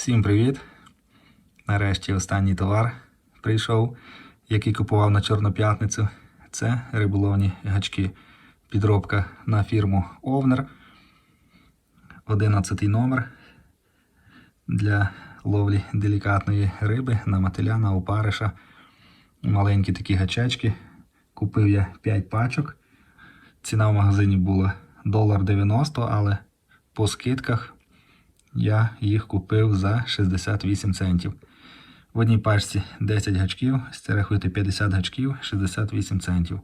Всім привіт! Нарешті останній товар прийшов, який купував на Чорну п'ятницю. Це риболовні гачки. Підробка на фірму Овнер. 11 номер для ловлі делікатної риби на мотиля, на опариша. Маленькі такі гачечки. Купив я 5 пачок. Ціна в магазині була долар 90, але по скидках я їх купив за 68 центів. В одній пачці 10 гачків, це рахуйте 50 гачків, 68 центів.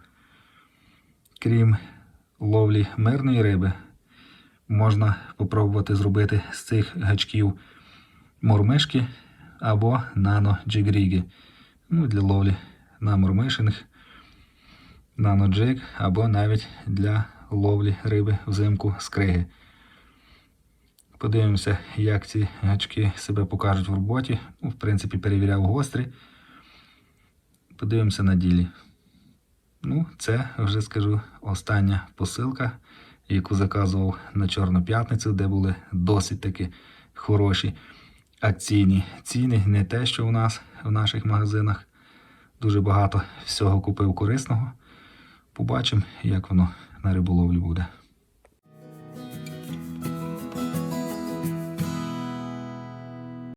Крім ловлі мирної риби, можна спробувати зробити з цих гачків мормишки або нано-джигріги. Ну, для ловлі на мормишиних, нано-джиг, або навіть для ловлі риби взимку з криги. Подивимося, як ці гачки себе покажуть в роботі. Ну, в принципі, перевіряв гострі. Подивимося на ділі. Ну, це вже скажу остання посилка, яку заказував на Чорну п'ятницю, де були досить таки хороші акційні ціни. Не те, що у нас в наших магазинах. Дуже багато всього купив корисного. Побачимо, як воно на риболовлі буде.